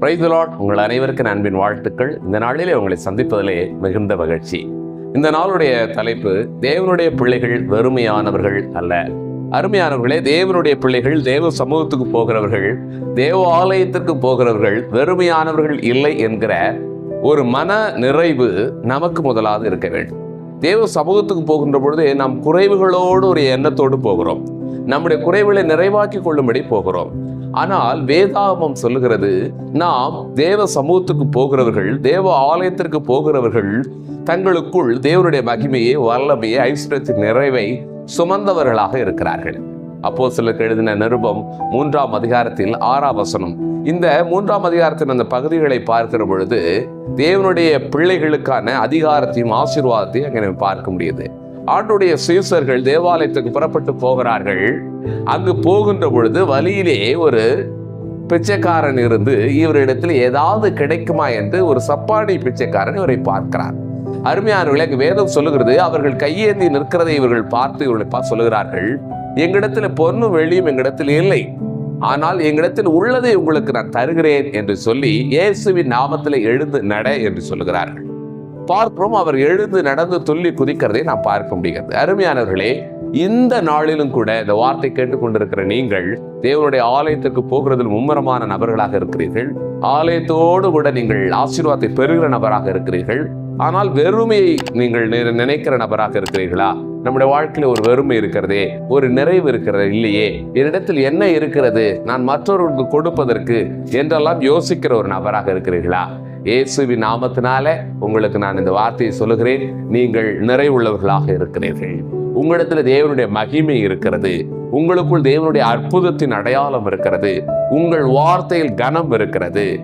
பிரைதலாட் உங்கள் அனைவருக்கும் அன்பின் வாழ்த்துக்கள். இந்த நாளிலே உங்களை சந்திப்பதிலே மிகுந்த மகிழ்ச்சி. இந்த நாளுடைய தலைப்பு தேவனுடைய பிள்ளைகள் வெறுமையானவர்கள் அல்ல. அருமையானவர்களே தேவனுடைய பிள்ளைகள் தேவ சமூகத்துக்கு போகிறவர்கள் தேவ ஆலயத்திற்கு போகிறவர்கள் வெறுமையானவர்கள் இல்லை என்கிற ஒரு மன நிறைவு நமக்கு முதலாவது இருக்க வேண்டும். தேவ சமூகத்துக்கு போகின்ற பொழுது நாம் குறைவுகளோடு ஒரு எண்ணத்தோடு போகிறோம். நம்முடைய குறைவுகளை நிறைவாக்கி கொள்ளும்படி போகிறோம். ஆனால் வேதாகமம் சொல்லுகிறது நாம் தேவ சமூகத்துக்கு போகிறவர்கள் தேவ ஆலயத்திற்கு போகிறவர்கள் தங்களுக்குள் தேவனுடைய மகிமையை வல்லமையை ஐஸ்வர்யத்தின் நிறைவை சுமந்தவர்களாக இருக்கிறார்கள். அப்போ சிலருக்கு எழுதின நிருபம் மூன்றாம் அதிகாரத்தில் ஆறாம் வசனம். இந்த மூன்றாம் அதிகாரத்தின் அந்த பகுதிகளை பார்க்கிற பொழுது தேவனுடைய பிள்ளைகளுக்கான அதிகாரத்தையும் ஆசீர்வாதத்தையும் அங்கே நம்ம பார்க்க முடியுது. ஆண்டுடைய சீசர்கள் தேவாலயத்துக்கு புறப்பட்டு போகிறார்கள். அங்கு போகின்ற பொழுது வழியிலே ஒரு பிச்சைக்காரன் இருந்து இவரிடத்தில் ஏதாவது கிடைக்குமா என்று ஒரு சப்பாடி பிச்சைக்காரன் இவரை பார்க்கிறார் அருமையானவர்களே வேதம் சொல்லுகிறது அவர்கள் கையேந்தி நிற்கிறதை இவர்கள் பார்த்து இவர்களை சொல்லுகிறார்கள் எங்களிடத்தில் பொண்ணு வெளியும் எங்களிடத்தில் இல்லை. ஆனால் எங்களிடத்தில் உள்ளதை உங்களுக்கு நான் தருகிறேன் என்று சொல்லி இயேசுவின் நாமத்தில் எழுந்து நட என்று சொல்லுகிறார்கள். பார்க்கிறோம் அவர் எழுந்து நடந்து துள்ளி குதிக்கிறதை நாம் பார்க்க முடிகிறது. அருமையானவர்களே இந்த நாளிலும் கூட இந்த வார்த்தை கேட்டுக்கொண்டிருக்கிற நீங்கள் தேவனுடைய ஆலயத்துக்கு போகிறதில் மும்முரமான நபர்களாக இருக்கிறீர்கள். ஆலயத்தோடு கூட நீங்கள் ஆசீர்வாதத்தை பெறுகிற நபராக இருக்கிறீர்கள். ஆனால் வெறுமையை நீங்கள் நி- நினைக்கிற நபராக இருக்கிறீர்களா? நம்முடைய வாழ்க்கையில் ஒரு வெறுமை இருக்கிறதே ஒரு நிறைவு இருக்கிறது இல்லையே? என்னிடத்தில் என்ன இருக்கிறது? நான் மற்றவர்களுக்கு கொடுப்பதற்கு என்றெல்லாம் யோசிக்கிற ஒரு நபராக இருக்கிறீர்களா? இயேசுவின் நாமத்தினால உங்களுக்கு நான் இந்த வார்த்தையை சொல்லுகிறேன். நீங்கள் நிறைவுள்ளவர்களாக இருக்கிறீர்கள். உங்களிடத்தில் தேவனுடைய மகிமை இருக்கிறது. உங்களுக்குள் தேவனுடைய அற்புதத்தின் அடையாளம் இருக்கிறது. உங்கள் வார்த்தையில் கனம் இருக்கிறது.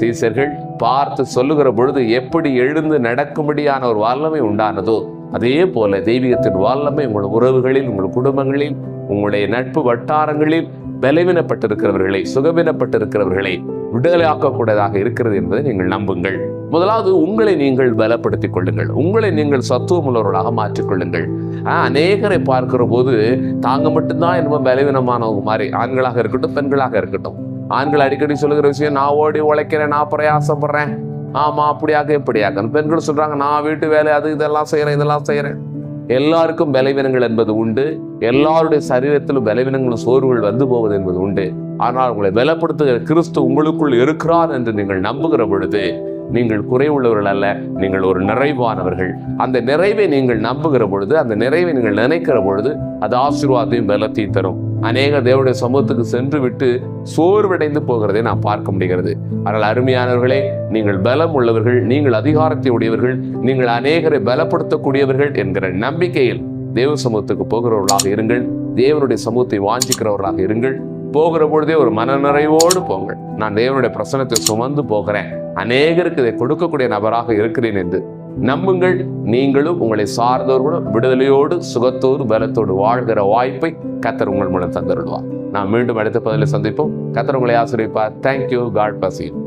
சீசர்கள் பார்த்து சொல்லுகிற பொழுது எப்படி எழுந்து நடக்கும்படியான ஒரு வல்லமை உண்டானதோ அதே போல தெய்வீகத்தின் வல்லமை உங்கள் உறவுகளில் உங்கள் குடும்பங்களில் உங்களுடைய நட்பு வட்டாரங்களில் பலவீனப்பட்டிருக்கிறவர்களை சுகவீனப்பட்டிருக்கிறவர்களை விடுதலையாக்கக்கூடியதாக இருக்கிறது என்பதை நீங்கள் நம்புங்கள். முதலாவது உங்களை நீங்கள் பலப்படுத்திக் கொள்ளுங்கள். உங்களை நீங்கள் சத்துவம் உள்ளவர்களாக மாற்றிக்கொள்ளுங்கள் அநேகரை பார்க்கிற போது தாங்க மட்டும்தான் என்னமோ பலவீனமானவங்க மாதிரி ஆண்களாக இருக்கட்டும் பெண்களாக இருக்கட்டும். ஆண்கள் அடிக்கடி சொல்லுகிற விஷயம் நான் ஓடி உழைக்கிறேன் நான் பிரயாசப்படுறேன். ஆமாம் அப்படியாக இப்படியாக பெண்கள் சொல்கிறாங்க நான் வீட்டு வேலை அது இதெல்லாம் செய்கிறேன் இதெல்லாம் செய்கிறேன் எல்லாருக்கும் பலவீனங்கள் என்பது உண்டு. எல்லாருடைய சரீரத்திலும் பலவீனங்களும் சோர்வுகள் வந்து போவது என்பது உண்டு. ஆனால் உங்களை பலப்படுத்துகிற கிறிஸ்து உங்களுக்குள் இருக்கிறார் என்று நீங்கள் நம்புகிற பொழுது நீங்கள் குறைவுள்ளவர்கள் அல்ல நீங்கள் ஒரு நிறைவானவர்கள். அந்த நிறைவை நீங்கள் நம்புகிற பொழுது அந்த நிறைவை நீங்கள் நினைக்கிற பொழுது அது ஆசீர்வாதத்தையும் பலத்தையும் தரும். அநேக தேவனுடைய சமூகத்துக்கு சென்று விட்டு சோர்வடைந்து போகிறதை நாம் பார்க்க முடிகிறது. ஆனால் அருமையானவர்களே நீங்கள் பலம் உள்ளவர்கள் நீங்கள் அதிகாரத்தை உடையவர்கள் நீங்கள் அநேகரை பலப்படுத்தக்கூடியவர்கள் என்கிற நம்பிக்கையில் தேவ சமூகத்துக்கு போகிறவர்களாக இருங்கள். தேவனுடைய சமூகத்தை வாஞ்சிக்கிறவர்களாக இருங்கள். போகிற பொழுதே ஒரு மனநிறைவோடு போங்கள். நான் தேவனுடைய பிரசனத்தை சுமந்து போகிறேன். அநேகருக்கு இதை கொடுக்கக்கூடிய நபராக இருக்கிறேன் என்று நம்புங்கள். நீங்களும் உங்களை சார்ந்தவர்களும் விடுதலையோடு சுகத்தோடு பலத்தோடு வாழ்கிற வாய்ப்பை கத்தர் உங்கள் மூலம் தந்தருள்வார். நான் மீண்டும் அடுத்த பதிலை சந்திப்போம். கத்தர் உங்களை ஆசிரியப்பார் தேங்க்யூ காட் பசீன்